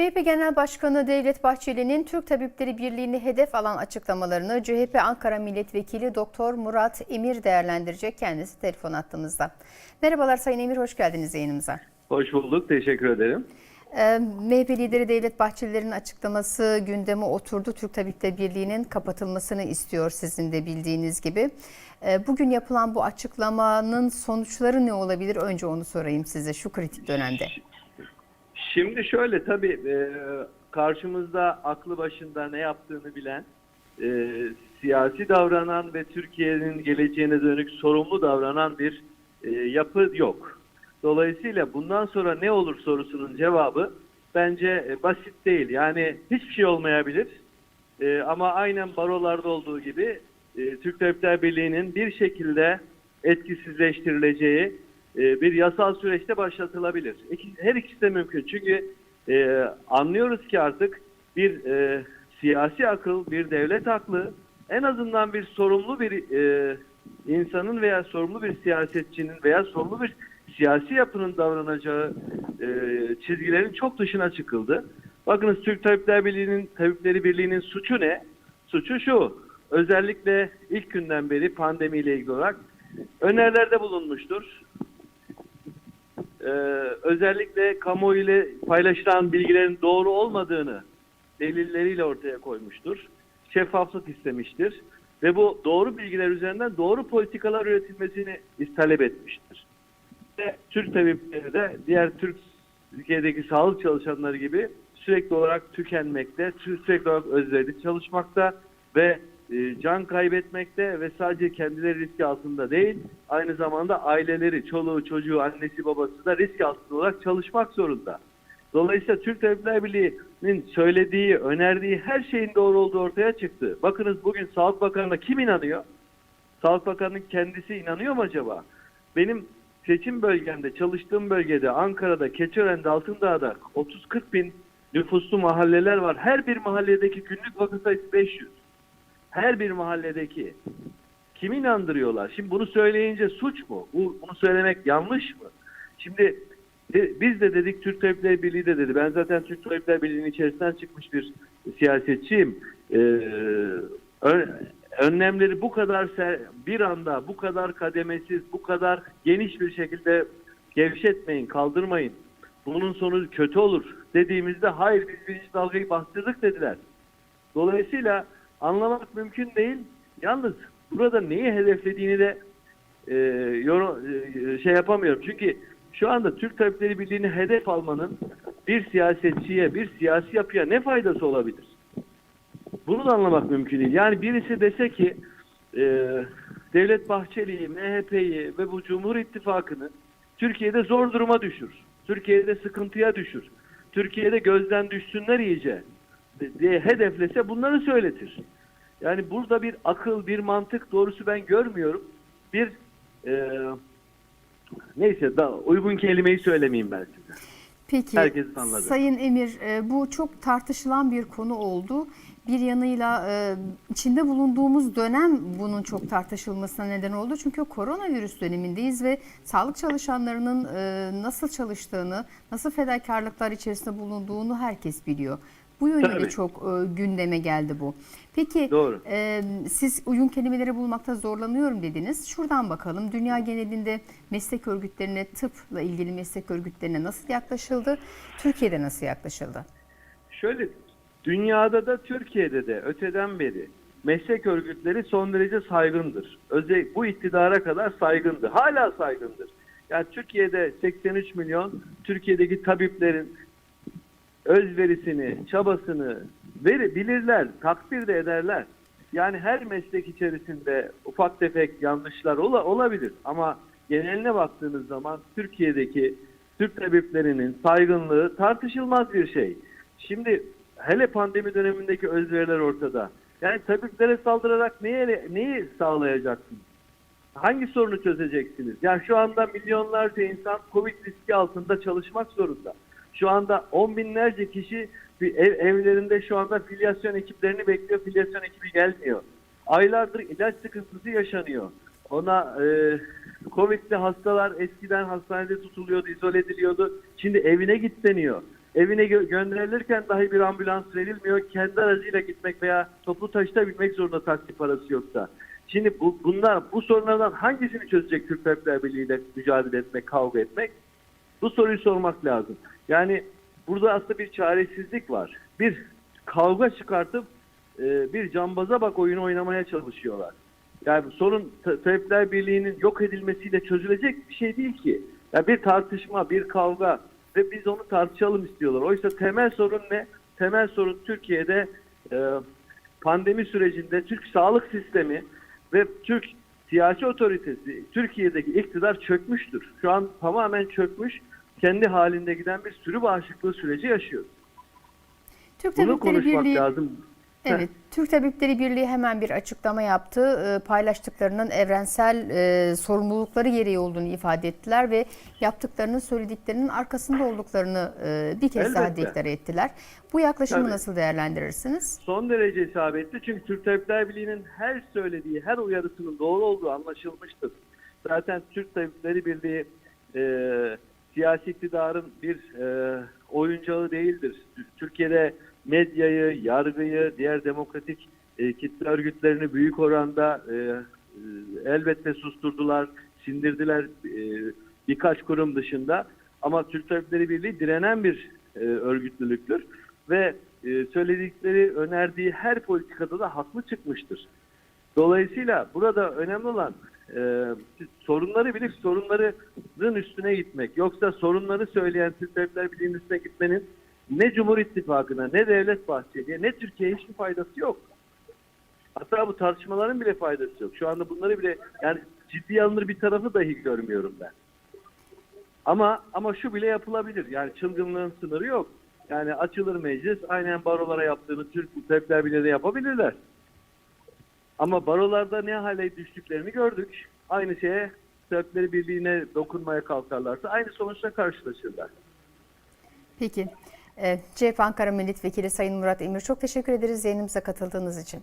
MHP Genel Başkanı Devlet Bahçeli'nin Türk Tabipleri Birliği'ni hedef alan açıklamalarını CHP Ankara Milletvekili Doktor Murat Emir değerlendirecek kendisi telefon attığımızda. Merhabalar Sayın Emir, hoş geldiniz yayınımıza. Hoş bulduk, teşekkür ederim. Ee, MHP lideri Devlet Bahçeli'nin açıklaması gündeme oturdu. Türk Tabipleri Birliği'nin kapatılmasını istiyor sizin de bildiğiniz gibi. Ee, bugün yapılan bu açıklamanın sonuçları ne olabilir? Önce onu sorayım size şu kritik dönemde. Şimdi şöyle tabii e, karşımızda aklı başında ne yaptığını bilen, e, siyasi davranan ve Türkiye'nin geleceğine dönük sorumlu davranan bir e, yapı yok. Dolayısıyla bundan sonra ne olur sorusunun cevabı bence basit değil. Yani hiçbir şey olmayabilir. Ama aynen barolarda olduğu gibi Türk Tabipler Birliği'nin bir şekilde etkisizleştirileceği e, bir yasal süreçte başlatılabilir. Her ikisi de mümkün. Çünkü e, anlıyoruz ki artık bir e, siyasi akıl, bir devlet aklı en azından bir sorumlu bir insanın veya sorumlu bir siyasetçinin veya sorumlu bir siyasi yapının davranacağı çizgilerin çok dışına çıkıldı. Bakınız Türk Tabipler Birliği'nin Tabipleri Birliği'nin suçu ne? Suçu şu. Özellikle ilk günden beri pandemiyle ilgili olarak önerilerde bulunmuştur. Ee, özellikle kamuoyu ile paylaşılan bilgilerin doğru olmadığını delilleriyle ortaya koymuştur. Şeffaflık istemiştir. Ve bu doğru bilgiler üzerinden doğru politikalar üretilmesini talep etmiştir. Ve Türk tabipleri de diğer Türk Türkiye'deki sağlık çalışanları gibi sürekli olarak tükenmekte, sü- sürekli olarak özverili çalışmakta ve e, can kaybetmekte ve sadece kendileri risk altında değil, aynı zamanda aileleri, çoluğu, çocuğu, annesi, babası da risk altında olarak çalışmak zorunda. Dolayısıyla Türk Tabipler Birliği'nin söylediği, önerdiği her şeyin doğru olduğu ortaya çıktı. Bakınız bugün Sağlık Bakanı'na kim inanıyor? Sağlık Bakanı'nın kendisi inanıyor mu acaba? Benim seçim bölgemde, çalıştığım bölgede, Ankara'da, Keçiören'de, Altındağ'da 30-40 bin nüfuslu mahalleler var. Her bir mahalledeki günlük vaka sayısı 500. Her bir mahalledeki. Kimi inandırıyorlar? Şimdi bunu söyleyince suç mu? Bu, bunu söylemek yanlış mı? Şimdi e, biz de dedik Türk Tabipleri Birliği de dedi. Ben zaten Türk Tabipleri Birliği'nin içerisinden çıkmış bir siyasetçiyim. Ee, ön- önlemleri bu kadar ser- bir anda, bu kadar kademesiz, bu kadar geniş bir şekilde gevşetmeyin, kaldırmayın. Bunun sonu kötü olur dediğimizde hayır biz birinci dalgayı bastırdık dediler. Dolayısıyla anlamak mümkün değil. Yalnız burada neyi hedeflediğini de e, yorum, e, şey yapamıyorum. Çünkü şu anda Türk Tabipleri Birliği'ni hedef almanın bir siyasetçiye, bir siyasi yapıya ne faydası olabilir? Bunu da anlamak mümkün değil. Yani birisi dese ki e, Devlet Bahçeli'yi, MHP'yi ve bu Cumhur İttifakı'nı Türkiye'de zor duruma düşür. Türkiye'de sıkıntıya düşür. Türkiye'de gözden düşsünler iyice diye hedeflese bunları söyletir. Yani burada bir akıl, bir mantık doğrusu ben görmüyorum. Bir e, neyse da uygun kelimeyi söylemeyeyim ben size. Peki Herkes anladı. Sayın Emir e, bu çok tartışılan bir konu oldu. Bir yanıyla e, içinde bulunduğumuz dönem bunun çok tartışılmasına neden oldu. Çünkü koronavirüs dönemindeyiz ve sağlık çalışanlarının e, nasıl çalıştığını, nasıl fedakarlıklar içerisinde bulunduğunu herkes biliyor. Bu yönde de çok e, gündeme geldi bu. Peki Doğru. e, siz uygun kelimeleri bulmakta zorlanıyorum dediniz. Şuradan bakalım. Dünya genelinde meslek örgütlerine, tıpla ilgili meslek örgütlerine nasıl yaklaşıldı? Türkiye'de nasıl yaklaşıldı? Şöyle dünyada da Türkiye'de de öteden beri meslek örgütleri son derece saygındır. Özel bu iktidara kadar saygındı. Hala saygındır. Yani Türkiye'de 83 milyon Türkiye'deki tabiplerin özverisini, çabasını veri, bilirler, takdir de ederler. Yani her meslek içerisinde ufak tefek yanlışlar ola, olabilir ama geneline baktığınız zaman Türkiye'deki Türk tabiplerinin saygınlığı tartışılmaz bir şey. Şimdi hele pandemi dönemindeki özveriler ortada. Yani tabiplere saldırarak neye, neyi sağlayacaksınız? Hangi sorunu çözeceksiniz? Yani şu anda milyonlarca insan Covid riski altında çalışmak zorunda. Şu anda on binlerce kişi ev, evlerinde şu anda filyasyon ekiplerini bekliyor. Filyasyon ekibi gelmiyor. Aylardır ilaç sıkıntısı yaşanıyor. Ona e, Covid'li hastalar eskiden hastanede tutuluyordu, izole ediliyordu. Şimdi evine git deniyor. evine gö- gönderilirken dahi bir ambulans verilmiyor. Kendi aracıyla gitmek veya toplu taşıta binmek zorunda taksi parası yoksa. Şimdi bu, bunlar bu sorunlardan hangisini çözecek Türk Tabipler Birliği ile mücadele etmek, kavga etmek? Bu soruyu sormak lazım. Yani burada aslında bir çaresizlik var. Bir kavga çıkartıp e, bir cambaza bak oyunu oynamaya çalışıyorlar. Yani sorun Ta- Tabipler Birliği'nin yok edilmesiyle çözülecek bir şey değil ki. Yani bir tartışma, bir kavga ve biz onu tartışalım istiyorlar. Oysa temel sorun ne? Temel sorun Türkiye'de e, pandemi sürecinde Türk sağlık sistemi ve Türk siyasi otoritesi, Türkiye'deki iktidar çökmüştür. Şu an tamamen çökmüş, kendi halinde giden bir sürü bağışıklığı süreci yaşıyoruz. Türk Bunu Tabipleri konuşmak Birliği lazım. Evet, Türk Tabipleri Birliği hemen bir açıklama yaptı. Ee, Paylaştıklarının evrensel e, sorumlulukları gereği olduğunu ifade ettiler ve yaptıklarının söylediklerinin arkasında olduklarını e, bir kez daha Elbette. deklar ettiler. Bu yaklaşımı Tabii. nasıl değerlendirirsiniz? son derece isabetli. Çünkü Türk Tabipler Birliği'nin her söylediği, her uyarısının doğru olduğu anlaşılmıştır. Zaten Türk Tabipleri Birliği e, siyasi iktidarın bir e, oyuncağı değildir. Türkiye'de medyayı, yargıyı, diğer demokratik e, kitle örgütlerini büyük oranda e, e, elbette susturdular, sindirdiler e, birkaç kurum dışında. Ama Türk Tabipleri Birliği direnen bir e, örgütlülüktür ve e, söyledikleri, önerdiği her politikada da haklı çıkmıştır. Dolayısıyla burada önemli olan e, sorunları bilip sorunların üstüne gitmek. Yoksa sorunları söyleyen Türk Tabipler Birliği'nin üstüne gitmenin ne Cumhur İttifakı'na ne Devlet Bahçeli'ye ne Türkiye'ye hiçbir faydası yok. Hatta bu tartışmaların bile faydası yok. Şu anda bunları bile yani ciddiye alınır bir tarafı dahi görmüyorum ben. Ama ama şu bile yapılabilir. Yani çılgınlığın sınırı yok. Yani açılır meclis aynen barolara yaptığını Türk Tabipler Birliği de yapabilirler. Ama barolarda ne hale düştüklerini gördük. Aynı şeye Tabipleri Birliği'ne dokunmaya kalkarlarsa aynı sonuçla karşılaşırlar. Peki. Ee, CHP Ankara Milletvekili Sayın Murat Emir çok teşekkür ederiz yayınımıza katıldığınız için.